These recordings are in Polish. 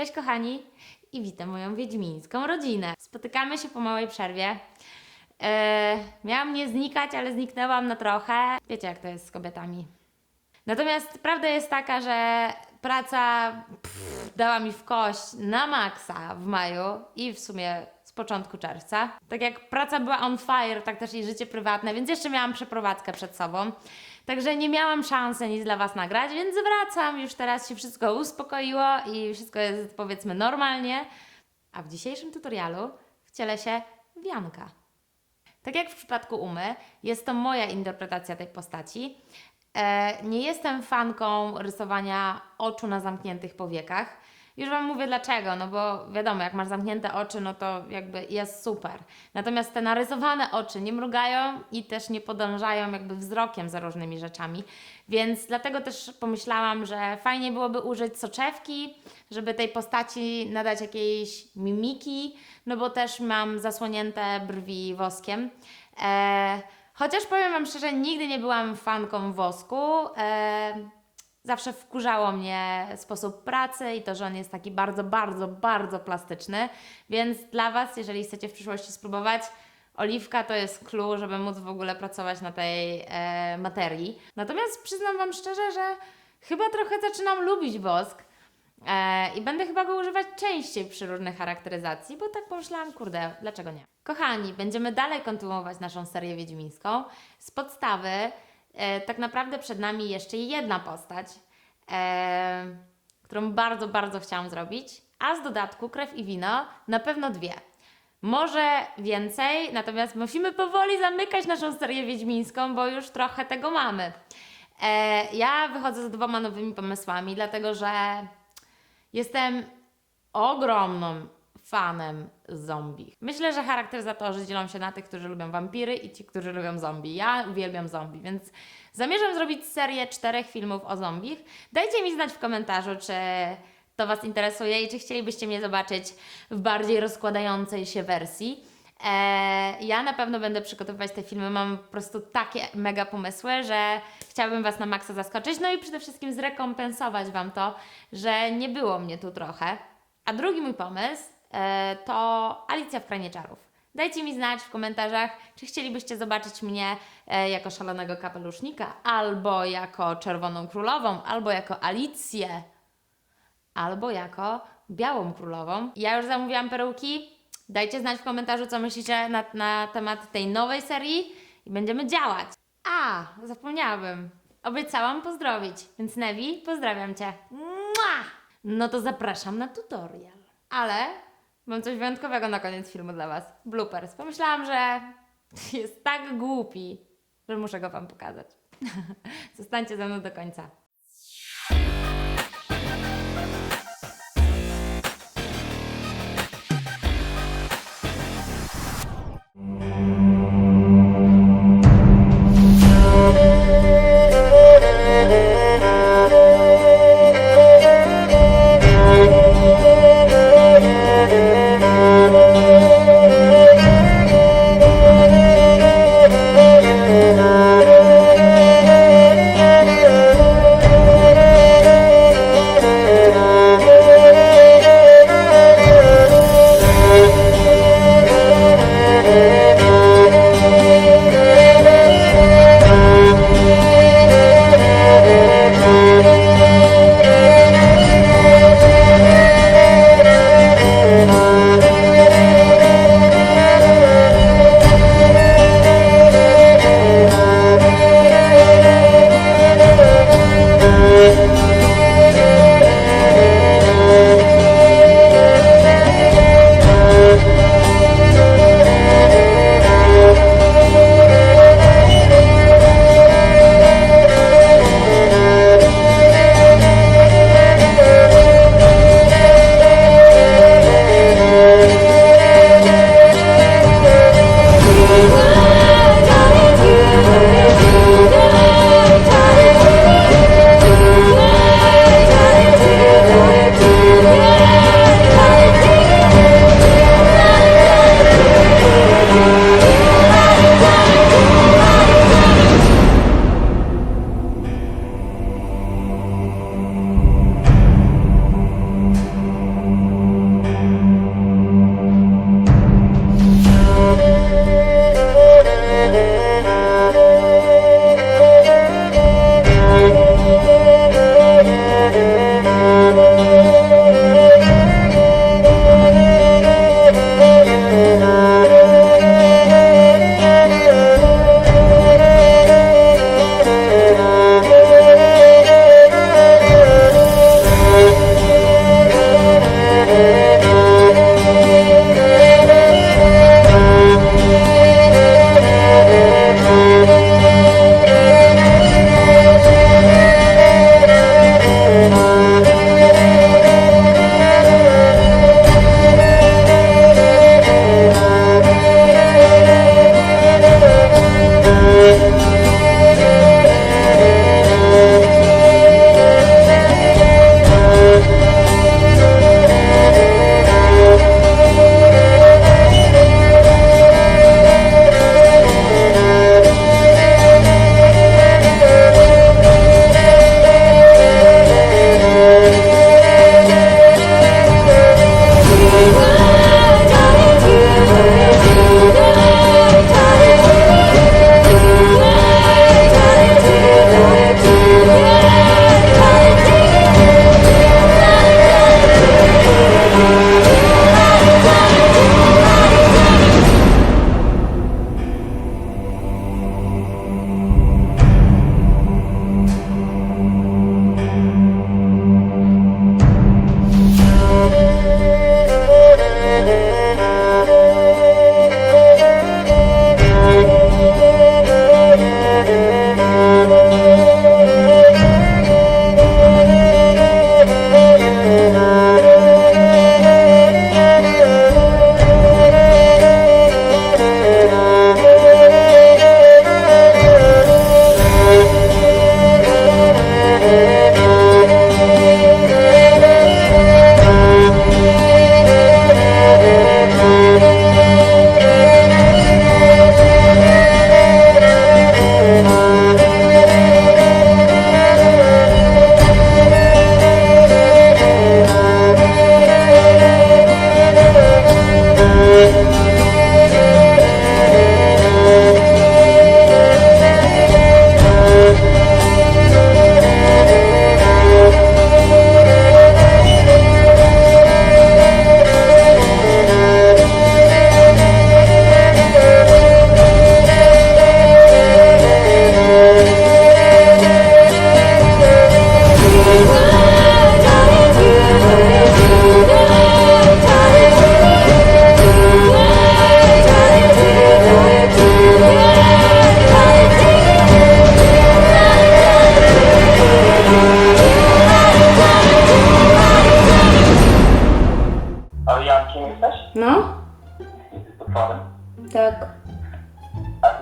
Cześć kochani i witam moją wiedźmińską rodzinę. Spotykamy się po małej przerwie. Eee, miałam nie znikać, ale zniknęłam na trochę. Wiecie jak to jest z kobietami. Natomiast prawda jest taka, że praca pff, dała mi w kość na maksa w maju i w sumie z początku czerwca. Tak jak praca była on fire, tak też i życie prywatne, więc jeszcze miałam przeprowadzkę przed sobą. Także nie miałam szansy nic dla Was nagrać, więc wracam. Już teraz się wszystko uspokoiło i wszystko jest powiedzmy normalnie. A w dzisiejszym tutorialu wcielę się w Janka. Tak jak w przypadku Umy, jest to moja interpretacja tej postaci. E, nie jestem fanką rysowania oczu na zamkniętych powiekach. Już Wam mówię dlaczego, no bo wiadomo, jak masz zamknięte oczy, no to jakby jest super. Natomiast te narysowane oczy nie mrugają i też nie podążają jakby wzrokiem za różnymi rzeczami. Więc dlatego też pomyślałam, że fajnie byłoby użyć soczewki, żeby tej postaci nadać jakiejś mimiki, no bo też mam zasłonięte brwi woskiem. E, chociaż powiem Wam szczerze, nigdy nie byłam fanką wosku. E, zawsze wkurzało mnie sposób pracy i to, że on jest taki bardzo, bardzo, bardzo plastyczny. Więc dla Was, jeżeli chcecie w przyszłości spróbować, oliwka to jest clue, żeby móc w ogóle pracować na tej e, materii. Natomiast przyznam Wam szczerze, że chyba trochę zaczynam lubić wosk. E, I będę chyba go używać częściej przy różnych charakteryzacji, bo tak pomyślałam, kurde, dlaczego nie? Kochani, będziemy dalej kontynuować naszą serię wiedźmińską. Z podstawy tak naprawdę przed nami jeszcze jedna postać, e, którą bardzo, bardzo chciałam zrobić, a z dodatku krew i wino na pewno dwie. Może więcej, natomiast musimy powoli zamykać naszą serię wiedźmińską, bo już trochę tego mamy. E, ja wychodzę z dwoma nowymi pomysłami, dlatego że Jestem ogromnym fanem zombie. Myślę, że charakteryzatorzy dzielą się na tych, którzy lubią wampiry i ci, którzy lubią zombie. Ja uwielbiam zombie, więc zamierzam zrobić serię czterech filmów o zombich. Dajcie mi znać w komentarzu, czy to Was interesuje i czy chcielibyście mnie zobaczyć w bardziej rozkładającej się wersji. Eee, ja na pewno będę przygotowywać te filmy. Mam po prostu takie mega pomysły, że chciałabym Was na maksa zaskoczyć. No i przede wszystkim zrekompensować Wam to, że nie było mnie tu trochę. A drugi mój pomysł to Alicja w Krainie Czarów. Dajcie mi znać w komentarzach, czy chcielibyście zobaczyć mnie e, jako szalonego kapelusznika, albo jako czerwoną królową, albo jako Alicję, albo jako białą królową. Ja już zamówiłam peruki. Dajcie znać w komentarzu, co myślicie na, na temat tej nowej serii i będziemy działać. A, zapomniałabym. Obiecałam pozdrowić, więc Nevi, pozdrawiam Cię. Mua! No to zapraszam na tutorial. Ale mam coś wyjątkowego na koniec filmu dla Was. Bloopers. Pomyślałam, że jest tak głupi, że muszę go Wam pokazać. Zostańcie ze mną do końca. Amen.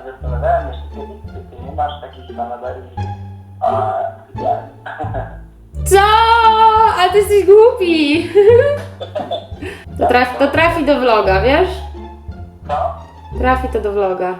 Się zastanawiałem jeszcze kiedyś, czy ty nie masz takich fanaberii a, ja. Co? A ty jesteś głupi. To, traf, to trafi do vloga, wiesz? Co? Trafi to do vloga.